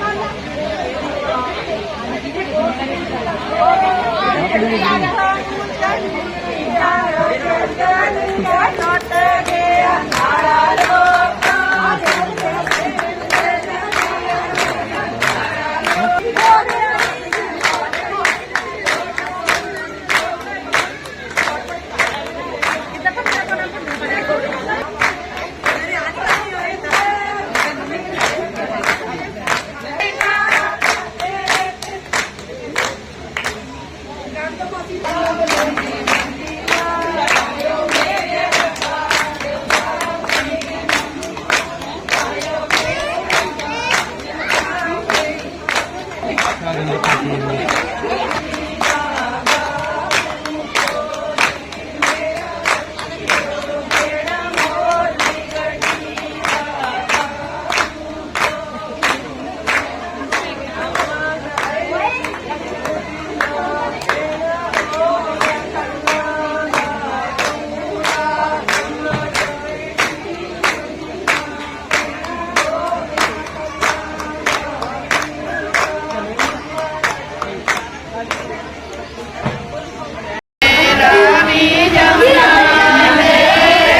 Thank you.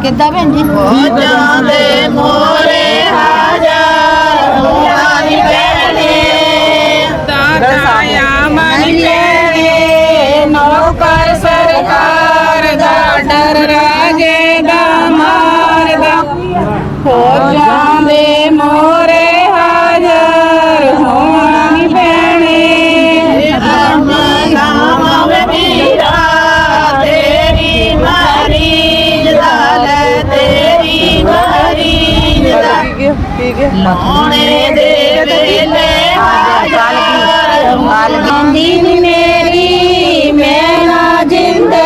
que está bendito. ਦਾ ਲਾਉਣੇ ਦੇ ਵੇਲੇ ਹਾਜ਼ਰ ਹਾਲ ਗੰਦੀ ਨੀ ਮੇਰੀ ਮੈਂ ਨਾ ਜਿੰਦੇ।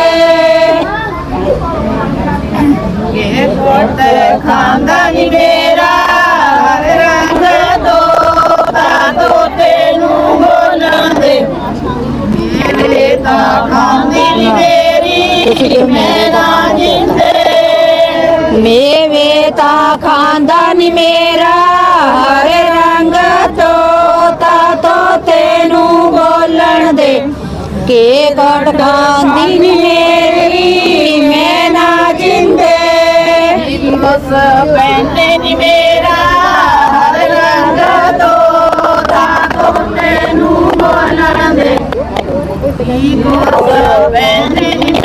ਇਹ ਪੁੱਤ ਖਾਂਦਾ ਨੀ ਮੇਰਾ ਹਰ ਰੰਗ ਤੋਤਾ ਤੋਤੇ ਨੂੰ ਬੋਲਣ ਦੇ। ਮੇਰੇ ਤਾਂ ਖਾਂਦੀ ਨੀ ਮੇਰੀ ਮੇਰਾ ਜਿੰਦੇ। ਮੇਵੇ ਤਾਂ ਖਾਂਦਾ ਮੇਰਾ, ਹਰੇ ਰੰਗ ਤੋਤਾ, ਤੋਤੇ ਨੂੰ ਬੋਲਣ ਦੇ। ਕੇ ਗੜ ਖਾਂਦੀ ਨੀ ਮੇਰੀ, ਮੈਂ ਨਾ ਜਿੰਦੇ। ਬਸ ਪੈਂਦੇ ਨੀ ਮੇਰਾ, ਹਰ ਰੰਗ ਤੋਤਾ, ਤੋਤੇ ਨੂੰ ਬੋਲਣ ਦੇ। ਬਸ ਪੈਂਦੇ ਨੀ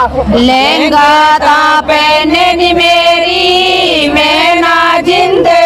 लहंगा ता पहने नी मेरी मैं ना जिंदे